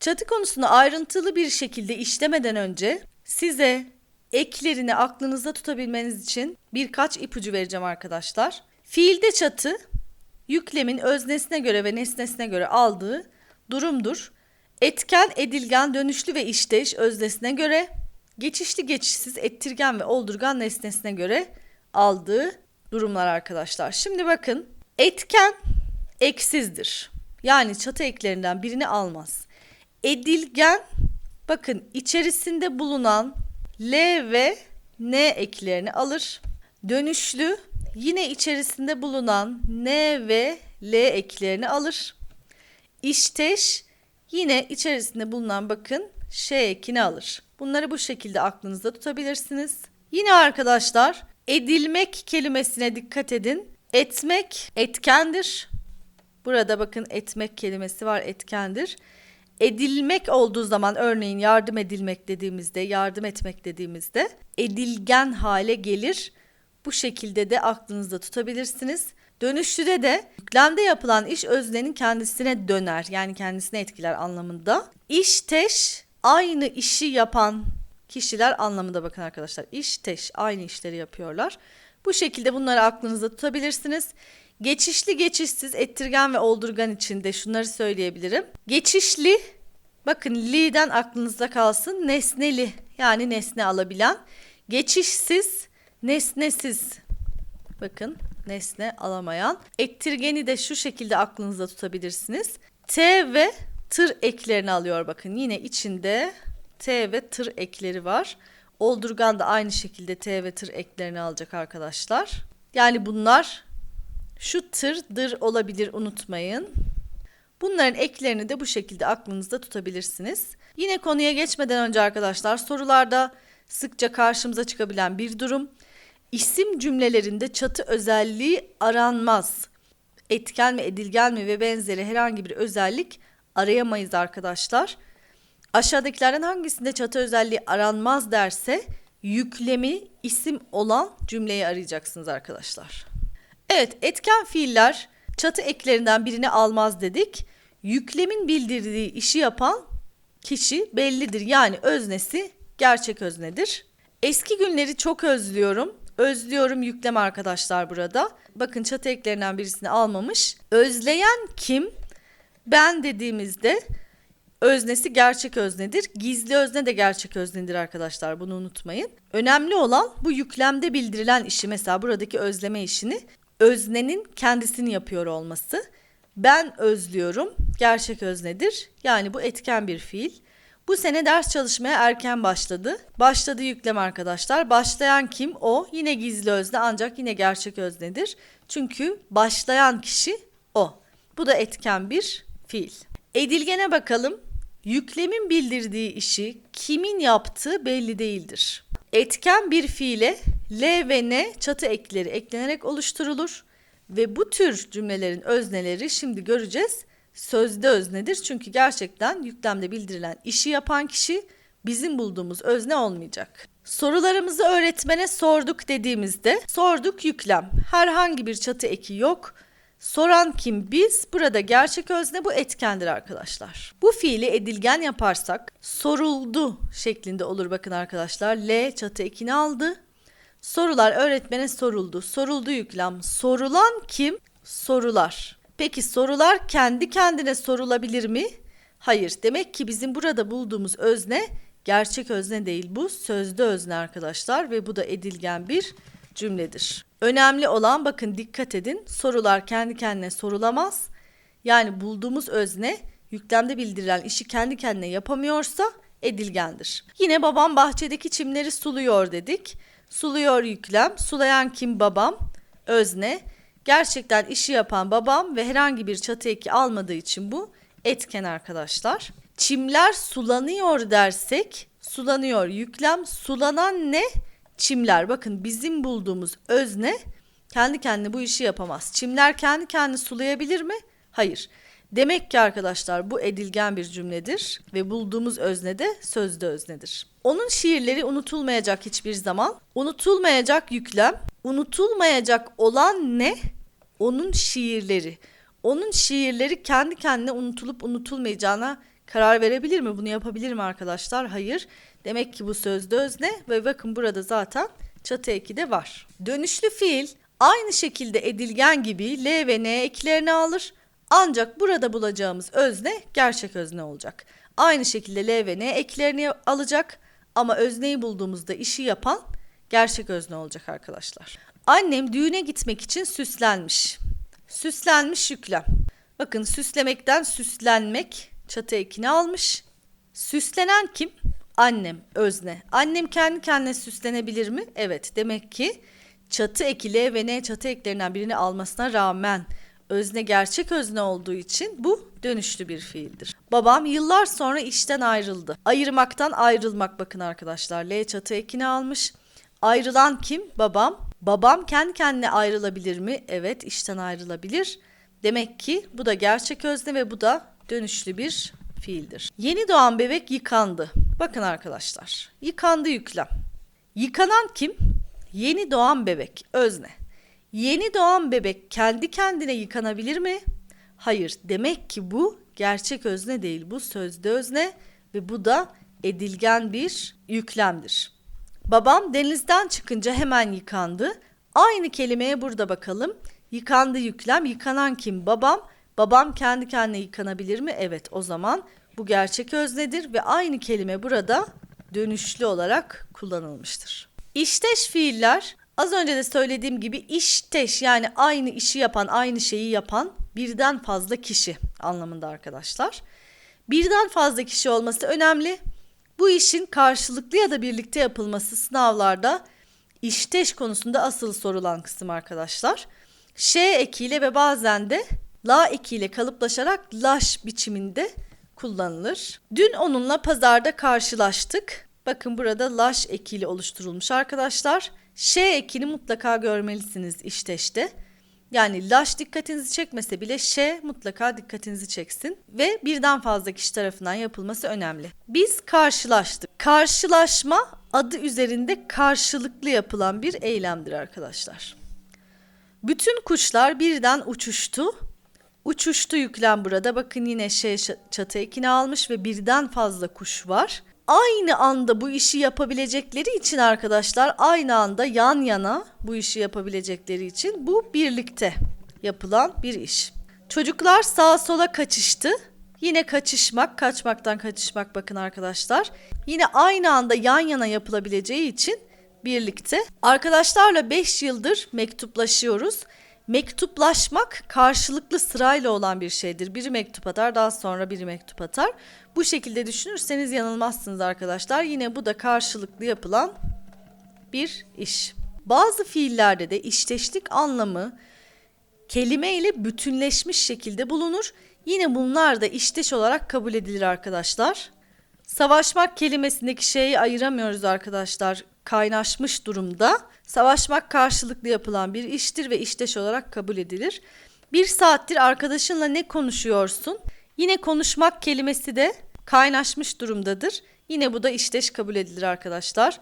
Çatı konusunu ayrıntılı bir şekilde işlemeden önce size eklerini aklınızda tutabilmeniz için birkaç ipucu vereceğim arkadaşlar. Fiilde çatı yüklemin öznesine göre ve nesnesine göre aldığı durumdur. Etken, edilgen, dönüşlü ve işteş öznesine göre, geçişli, geçişsiz, ettirgen ve oldurgan nesnesine göre aldığı durumlar arkadaşlar. Şimdi bakın etken eksizdir. Yani çatı eklerinden birini almaz. Edilgen bakın içerisinde bulunan L ve N eklerini alır. Dönüşlü yine içerisinde bulunan N ve L eklerini alır. İşteş yine içerisinde bulunan bakın Ş ekini alır. Bunları bu şekilde aklınızda tutabilirsiniz. Yine arkadaşlar edilmek kelimesine dikkat edin. Etmek etkendir. Burada bakın etmek kelimesi var etkendir. Edilmek olduğu zaman örneğin yardım edilmek dediğimizde, yardım etmek dediğimizde edilgen hale gelir. Bu şekilde de aklınızda tutabilirsiniz. Dönüşlüde de yüklemde yapılan iş öznenin kendisine döner. Yani kendisine etkiler anlamında. İşteş aynı işi yapan kişiler anlamında bakın arkadaşlar. İşteş aynı işleri yapıyorlar. Bu şekilde bunları aklınızda tutabilirsiniz. Geçişli geçişsiz ettirgen ve oldurgan için de şunları söyleyebilirim. Geçişli bakın li'den aklınızda kalsın nesneli yani nesne alabilen. Geçişsiz nesnesiz bakın nesne alamayan. Ettirgeni de şu şekilde aklınızda tutabilirsiniz. T ve tır eklerini alıyor bakın yine içinde T ve tır ekleri var. Oldurgan da aynı şekilde T ve tır eklerini alacak arkadaşlar. Yani bunlar şu tır dır olabilir unutmayın. Bunların eklerini de bu şekilde aklınızda tutabilirsiniz. Yine konuya geçmeden önce arkadaşlar sorularda sıkça karşımıza çıkabilen bir durum. İsim cümlelerinde çatı özelliği aranmaz. Etken mi, edilgen mi ve benzeri herhangi bir özellik arayamayız arkadaşlar. Aşağıdakilerden hangisinde çatı özelliği aranmaz derse yüklemi isim olan cümleyi arayacaksınız arkadaşlar. Evet, etken fiiller çatı eklerinden birini almaz dedik. Yüklemin bildirdiği işi yapan kişi bellidir. Yani öznesi gerçek öznedir. Eski günleri çok özlüyorum. Özlüyorum yüklem arkadaşlar burada. Bakın çatı eklerinden birisini almamış. Özleyen kim? Ben dediğimizde öznesi gerçek öznedir. Gizli özne de gerçek öznedir arkadaşlar bunu unutmayın. Önemli olan bu yüklemde bildirilen işi mesela buradaki özleme işini öznenin kendisini yapıyor olması. Ben özlüyorum gerçek öznedir. Yani bu etken bir fiil. Bu sene ders çalışmaya erken başladı. Başladı yüklem arkadaşlar. Başlayan kim? O. Yine gizli özne ancak yine gerçek öznedir. Çünkü başlayan kişi o. Bu da etken bir fiil. Edilgene bakalım. Yüklemin bildirdiği işi kimin yaptığı belli değildir. Etken bir fiile L ve N çatı ekleri eklenerek oluşturulur ve bu tür cümlelerin özneleri şimdi göreceğiz sözde öznedir. Çünkü gerçekten yüklemde bildirilen işi yapan kişi bizim bulduğumuz özne olmayacak. Sorularımızı öğretmene sorduk dediğimizde sorduk yüklem. Herhangi bir çatı eki yok. Soran kim biz? Burada gerçek özne bu etkendir arkadaşlar. Bu fiili edilgen yaparsak soruldu şeklinde olur bakın arkadaşlar. L çatı ekini aldı. Sorular öğretmene soruldu. Soruldu yüklem. Sorulan kim? Sorular. Peki sorular kendi kendine sorulabilir mi? Hayır. Demek ki bizim burada bulduğumuz özne gerçek özne değil bu sözde özne arkadaşlar ve bu da edilgen bir cümledir. Önemli olan bakın dikkat edin sorular kendi kendine sorulamaz. Yani bulduğumuz özne yüklemde bildirilen işi kendi kendine yapamıyorsa edilgendir. Yine babam bahçedeki çimleri suluyor dedik. Suluyor yüklem. Sulayan kim babam? Özne. Gerçekten işi yapan babam ve herhangi bir çatı eki almadığı için bu etken arkadaşlar. Çimler sulanıyor dersek sulanıyor yüklem sulanan ne? Çimler. Bakın bizim bulduğumuz özne kendi kendine bu işi yapamaz. Çimler kendi kendini sulayabilir mi? Hayır. Demek ki arkadaşlar bu edilgen bir cümledir ve bulduğumuz özne de sözde öznedir. Onun şiirleri unutulmayacak hiçbir zaman. Unutulmayacak yüklem. Unutulmayacak olan ne? Onun şiirleri. onun şiirleri kendi kendine unutulup unutulmayacağına karar verebilir mi? Bunu yapabilir mi arkadaşlar? Hayır. Demek ki bu sözde özne ve bakın burada zaten çatı eki de var. Dönüşlü fiil aynı şekilde edilgen gibi L ve N eklerini alır. Ancak burada bulacağımız özne gerçek özne olacak. Aynı şekilde L ve N eklerini alacak ama özneyi bulduğumuzda işi yapan gerçek özne olacak arkadaşlar. Annem düğüne gitmek için süslenmiş. Süslenmiş yüklem. Bakın süslemekten süslenmek çatı ekini almış. Süslenen kim? Annem, özne. Annem kendi kendine süslenebilir mi? Evet. Demek ki çatı eki L ve N çatı eklerinden birini almasına rağmen özne gerçek özne olduğu için bu dönüşlü bir fiildir. Babam yıllar sonra işten ayrıldı. Ayırmaktan ayrılmak bakın arkadaşlar. L çatı ekini almış. Ayrılan kim? Babam. Babam kendi kendine ayrılabilir mi? Evet, işten ayrılabilir. Demek ki bu da gerçek özne ve bu da dönüşlü bir fiildir. Yeni doğan bebek yıkandı. Bakın arkadaşlar. Yıkandı yüklem. Yıkanan kim? Yeni doğan bebek. Özne. Yeni doğan bebek kendi kendine yıkanabilir mi? Hayır. Demek ki bu gerçek özne değil. Bu sözde özne ve bu da edilgen bir yüklemdir. Babam denizden çıkınca hemen yıkandı. Aynı kelimeye burada bakalım. Yıkandı yüklem. Yıkanan kim? Babam. Babam kendi kendine yıkanabilir mi? Evet o zaman bu gerçek öznedir ve aynı kelime burada dönüşlü olarak kullanılmıştır. İşteş fiiller az önce de söylediğim gibi işteş yani aynı işi yapan, aynı şeyi yapan birden fazla kişi anlamında arkadaşlar. Birden fazla kişi olması önemli. Bu işin karşılıklı ya da birlikte yapılması sınavlarda işteş konusunda asıl sorulan kısım arkadaşlar. Ş ekiyle ve bazen de la ekiyle kalıplaşarak laş biçiminde kullanılır. Dün onunla pazarda karşılaştık. Bakın burada laş ekiyle oluşturulmuş arkadaşlar. Ş ekini mutlaka görmelisiniz işteşte. Yani laş dikkatinizi çekmese bile ş mutlaka dikkatinizi çeksin ve birden fazla kişi tarafından yapılması önemli. Biz karşılaştık. Karşılaşma adı üzerinde karşılıklı yapılan bir eylemdir arkadaşlar. Bütün kuşlar birden uçuştu. Uçuştu yüklem burada. Bakın yine şey çatı ekini almış ve birden fazla kuş var. Aynı anda bu işi yapabilecekleri için arkadaşlar aynı anda yan yana bu işi yapabilecekleri için bu birlikte yapılan bir iş. Çocuklar sağa sola kaçıştı. Yine kaçışmak, kaçmaktan kaçışmak bakın arkadaşlar. Yine aynı anda yan yana yapılabileceği için birlikte. Arkadaşlarla 5 yıldır mektuplaşıyoruz. Mektuplaşmak karşılıklı sırayla olan bir şeydir. Biri mektup atar, daha sonra biri mektup atar. Bu şekilde düşünürseniz yanılmazsınız arkadaşlar. Yine bu da karşılıklı yapılan bir iş. Bazı fiillerde de işteşlik anlamı kelime ile bütünleşmiş şekilde bulunur. Yine bunlar da işteş olarak kabul edilir arkadaşlar. Savaşmak kelimesindeki şeyi ayıramıyoruz arkadaşlar. Kaynaşmış durumda. Savaşmak karşılıklı yapılan bir iştir ve işteş olarak kabul edilir. Bir saattir arkadaşınla ne konuşuyorsun? Yine konuşmak kelimesi de kaynaşmış durumdadır. Yine bu da işteş kabul edilir arkadaşlar.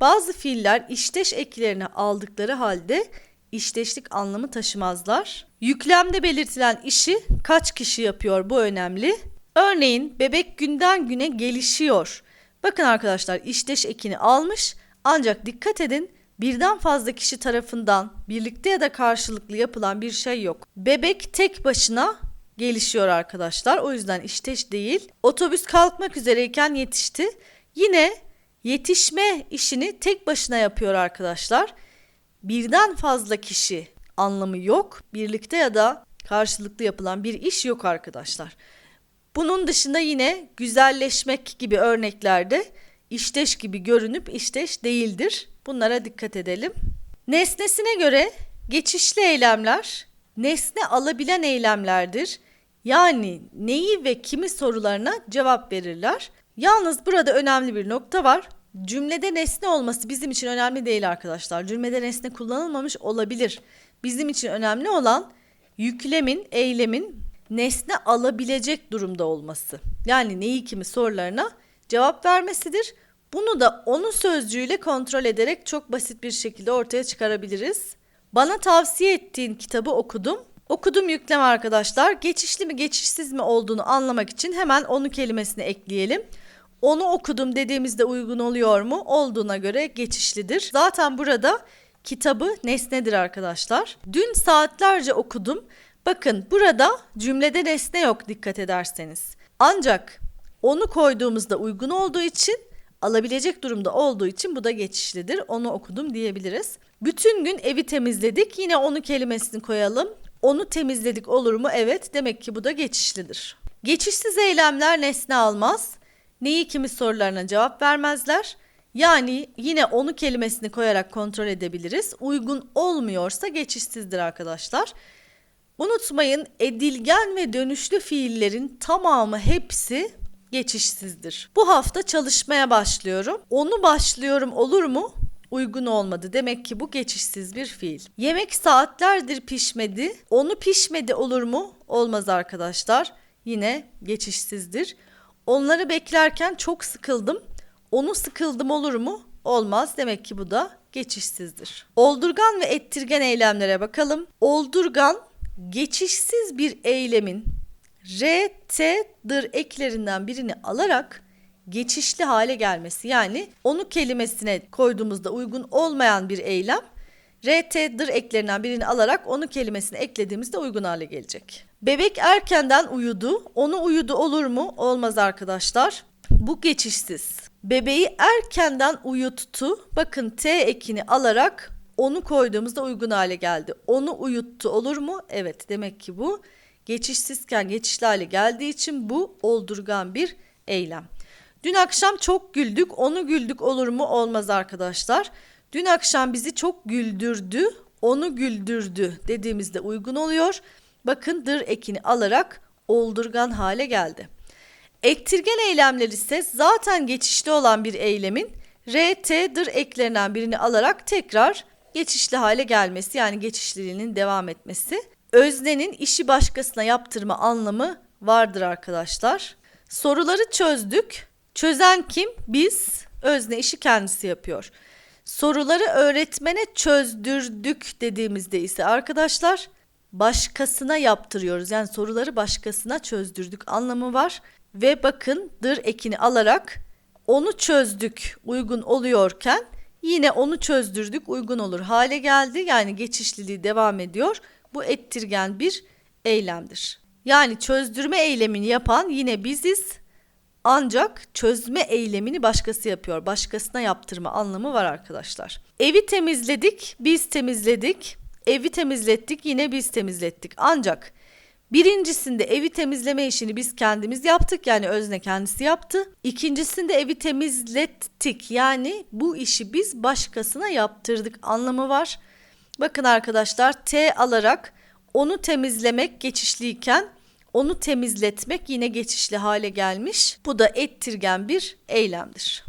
Bazı fiiller işteş eklerini aldıkları halde işteşlik anlamı taşımazlar. Yüklemde belirtilen işi kaç kişi yapıyor bu önemli. Örneğin bebek günden güne gelişiyor. Bakın arkadaşlar işteş ekini almış ancak dikkat edin birden fazla kişi tarafından birlikte ya da karşılıklı yapılan bir şey yok. Bebek tek başına gelişiyor arkadaşlar. O yüzden işteş değil. Otobüs kalkmak üzereyken yetişti. Yine yetişme işini tek başına yapıyor arkadaşlar. Birden fazla kişi anlamı yok. Birlikte ya da karşılıklı yapılan bir iş yok arkadaşlar. Bunun dışında yine güzelleşmek gibi örneklerde işteş gibi görünüp işteş değildir. Bunlara dikkat edelim. Nesnesine göre geçişli eylemler nesne alabilen eylemlerdir. Yani neyi ve kimi sorularına cevap verirler. Yalnız burada önemli bir nokta var. Cümlede nesne olması bizim için önemli değil arkadaşlar. Cümlede nesne kullanılmamış olabilir. Bizim için önemli olan yüklemin, eylemin nesne alabilecek durumda olması. Yani neyi kimi sorularına cevap vermesidir. Bunu da onun sözcüğüyle kontrol ederek çok basit bir şekilde ortaya çıkarabiliriz. Bana tavsiye ettiğin kitabı okudum. Okudum yükleme arkadaşlar. Geçişli mi geçişsiz mi olduğunu anlamak için hemen onu kelimesini ekleyelim. Onu okudum dediğimizde uygun oluyor mu? Olduğuna göre geçişlidir. Zaten burada kitabı nesnedir arkadaşlar. Dün saatlerce okudum. Bakın burada cümlede nesne yok dikkat ederseniz. Ancak onu koyduğumuzda uygun olduğu için alabilecek durumda olduğu için bu da geçişlidir. Onu okudum diyebiliriz. Bütün gün evi temizledik. Yine onu kelimesini koyalım. Onu temizledik olur mu? Evet. Demek ki bu da geçişlidir. Geçişsiz eylemler nesne almaz. Neyi kimi sorularına cevap vermezler. Yani yine onu kelimesini koyarak kontrol edebiliriz. Uygun olmuyorsa geçişsizdir arkadaşlar. Unutmayın edilgen ve dönüşlü fiillerin tamamı hepsi geçişsizdir. Bu hafta çalışmaya başlıyorum. Onu başlıyorum olur mu? Uygun olmadı. Demek ki bu geçişsiz bir fiil. Yemek saatlerdir pişmedi. Onu pişmedi olur mu? Olmaz arkadaşlar. Yine geçişsizdir. Onları beklerken çok sıkıldım. Onu sıkıldım olur mu? Olmaz. Demek ki bu da geçişsizdir. Oldurgan ve ettirgen eylemlere bakalım. Oldurgan geçişsiz bir eylemin R, T, dır eklerinden birini alarak geçişli hale gelmesi. Yani onu kelimesine koyduğumuzda uygun olmayan bir eylem R, T, dır eklerinden birini alarak onu kelimesine eklediğimizde uygun hale gelecek. Bebek erkenden uyudu. Onu uyudu olur mu? Olmaz arkadaşlar. Bu geçişsiz. Bebeği erkenden uyuttu. Bakın T ekini alarak onu koyduğumuzda uygun hale geldi. Onu uyuttu olur mu? Evet demek ki bu geçişsizken geçişli hale geldiği için bu oldurgan bir eylem. Dün akşam çok güldük. Onu güldük olur mu? Olmaz arkadaşlar. Dün akşam bizi çok güldürdü. Onu güldürdü dediğimizde uygun oluyor. Bakın dır ekini alarak oldurgan hale geldi. Ektirgen eylemler ise zaten geçişli olan bir eylemin R, T, dır eklerinden birini alarak tekrar geçişli hale gelmesi yani geçişliliğinin devam etmesi. Öznenin işi başkasına yaptırma anlamı vardır arkadaşlar. Soruları çözdük. Çözen kim? Biz. Özne işi kendisi yapıyor. Soruları öğretmene çözdürdük dediğimizde ise arkadaşlar başkasına yaptırıyoruz. Yani soruları başkasına çözdürdük anlamı var. Ve bakın dır ekini alarak onu çözdük uygun oluyorken yine onu çözdürdük uygun olur hale geldi. Yani geçişliliği devam ediyor. Bu ettirgen bir eylemdir. Yani çözdürme eylemini yapan yine biziz. Ancak çözme eylemini başkası yapıyor. Başkasına yaptırma anlamı var arkadaşlar. Evi temizledik, biz temizledik. Evi temizlettik, yine biz temizlettik. Ancak birincisinde evi temizleme işini biz kendimiz yaptık. Yani özne kendisi yaptı. İkincisinde evi temizlettik. Yani bu işi biz başkasına yaptırdık anlamı var. Bakın arkadaşlar T alarak onu temizlemek geçişliyken onu temizletmek yine geçişli hale gelmiş. Bu da ettirgen bir eylemdir.